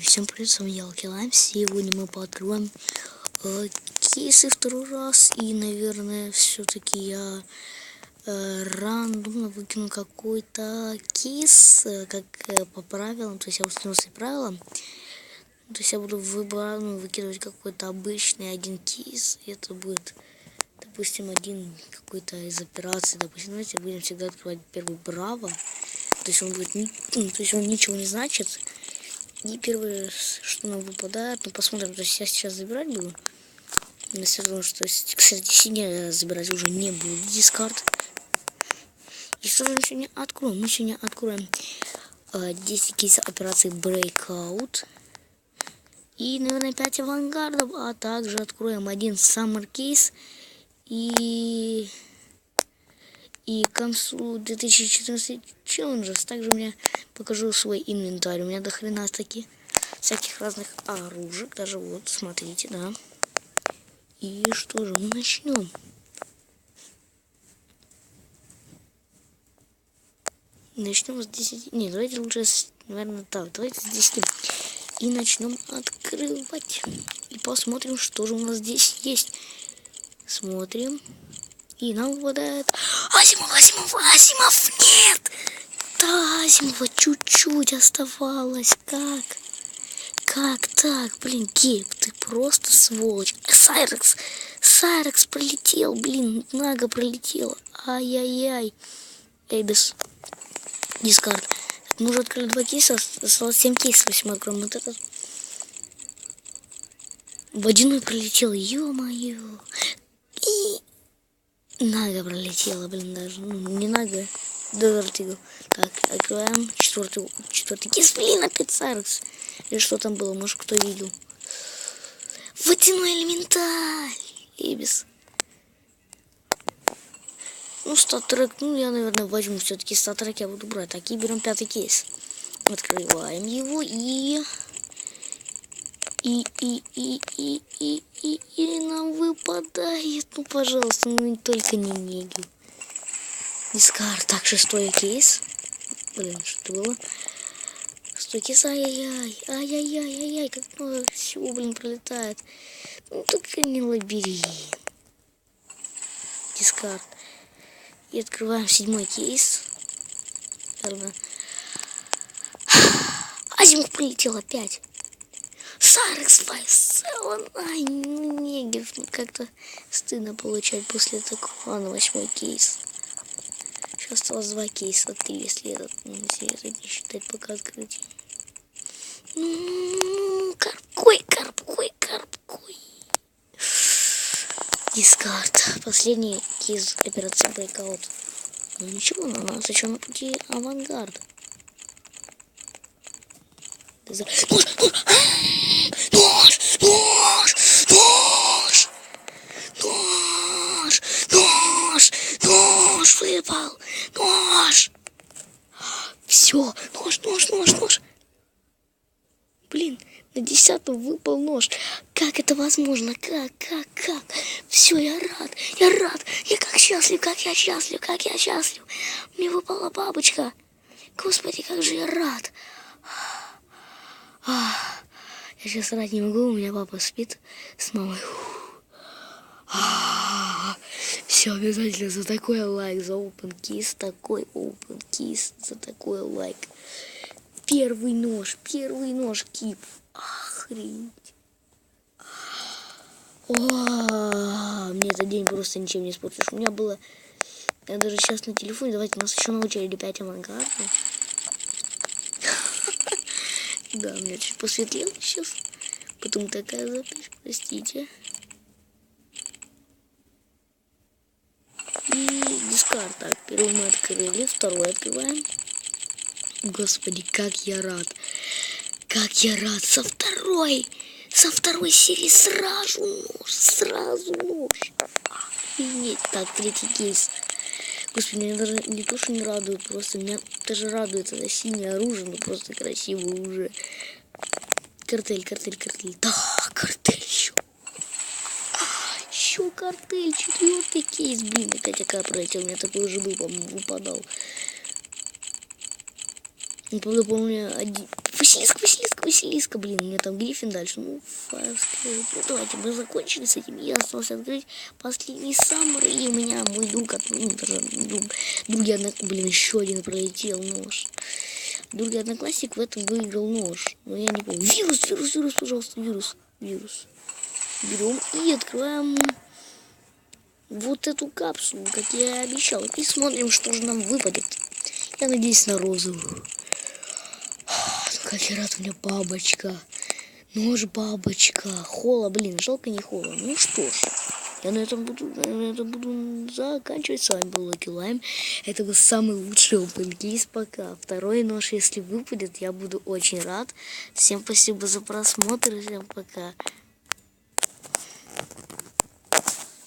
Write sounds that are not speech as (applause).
Всем привет, с вами Ялки Лайм. Сегодня мы пооткрываем э, кейсы второй раз. И, наверное, все-таки я э, рандомно выкину какой-то кейс, э, как э, по правилам. То есть я установил все правила. То есть я буду выбирать, ну, выкидывать какой-то обычный один кейс. И это будет, допустим, один какой-то из операций. Допустим, знаете, будем всегда открывать первый Браво. То есть он будет, ну, то есть он ничего не значит. И первое, что нам выпадает, ну посмотрим, то есть я сейчас забирать буду. Все равно, что, кстати, сегодня забирать уже не буду дискард. И что же мы сегодня откроем? Мы сегодня откроем э, 10 кейсов операции Breakout. И, наверное, 5 авангардов, а также откроем один Summer кейс. И и к концу 2014 челленджес также мне покажу свой инвентарь. У меня до хрена таки всяких разных оружек. Даже вот, смотрите, да. И что же, мы начнем. Начнем с 10. Не, давайте лучше, с, наверное, так. Давайте с 10. И начнем открывать. И посмотрим, что же у нас здесь есть. Смотрим. И нам выпадает... Азимов, Азимов, Азимов, нет! Да, Азимова чуть-чуть оставалось. Как? Как так? Блин, Гейб, ты просто сволочь. Сайрекс, Сайрекс пролетел, блин, Нага пролетела. Ай-яй-яй. Эйбис. Дискард. Мы уже открыли два кейса, осталось семь кейсов, если мы вот этот. Водяной пролетел, ё-моё. И Нага пролетела, блин, даже. Ну, не Нага. Да, Вертиго. Так, открываем четвертый, четвертый кейс. Блин, опять Сайрекс. Или что там было, может кто видел. Водяной элементаль. Эбис. Ну, статрек, ну, я, наверное, возьму все-таки статрек, я буду брать. Так, и берем пятый кейс. Открываем его и... И, и, и, и, и, и, и нам выпадает. Ну, пожалуйста, ну только не Неги. Дискард. Так, шестой кейс. Блин, что было? Шестой кейс. Ай-яй-яй. Ай-яй-яй-яй-яй. Как много всего, блин, пролетает. Ну, только не лабиринт. Дискард. И открываем седьмой кейс. Наверное. Азимов прилетел опять. Сарекс Файселон. Ай, ну негив. Ну, как-то стыдно получать после такого. Ладно, восьмой кейс. Сейчас осталось два кейса, три, если этот, ну, этот не считать пока открытие. Ну, карпкой, карпкой, карпкой. Дискард. Последний кейс операции Breakout. Ну ничего, но у нас еще на пути авангард. За- Нож, нож, нож, нож, нож, нож, нож, нож выпал, нож. Все, нож, нож, нож, нож. Блин, на десятом выпал нож. Как это возможно? Как, как, как? Все, я рад, я рад. Я как счастлив, как я счастлив, как я счастлив. Мне выпала бабочка. Господи, как же я рад. Я сейчас рать не могу, у меня папа спит с мамой. Все обязательно за такой лайк, за open kiss, такой open kiss, за такой лайк. Первый нож, первый нож, кип. Охренеть. О, мне этот день просто ничем не испортишь. У меня было... Я даже сейчас на телефоне, давайте у нас еще на очереди 5 авангардов. (laughs) Да, у меня чуть посветлело сейчас. Потом такая запись, простите. И дискард. Так, первый мы открыли, второй открываем. Господи, как я рад. Как я рад. Со второй, со второй серии сразу нож, сразу нож. Охренеть. Так, третий кейс. Господи, меня даже не то, что не радует, просто меня даже радует это синее оружие, ну просто красивое уже. Картель, картель, картель. Да, картель еще. Еще картель, четвертый кейс. Блин, опять пролетел, у меня такой уже был, по-моему, выпадал. Ну, правда, помню, один... Василиска, Василиска, Василиска. Блин, у меня там Гриффин дальше. Ну, фаерскрейт. Ну, давайте, мы закончили с этим. Я остался открыть последний саммер. И у меня мой друг, ну, даже друг, другие однок... Блин, еще один пролетел нож. Другой одноклассник в этом выиграл нож. Но я не помню. Вирус, вирус, вирус, пожалуйста, вирус. Вирус. Берем и открываем вот эту капсулу, как я и обещал. И смотрим, что же нам выпадет. Я надеюсь на розовую. Ну, как рад, меня бабочка. Нож бабочка. Хола, блин, жалко не хола. Ну что ж, я на этом буду, на этом буду заканчивать. С вами был Локи Лайм. Это был самый лучший опенкейс пока. Второй нож, если выпадет, я буду очень рад. Всем спасибо за просмотр. Всем пока.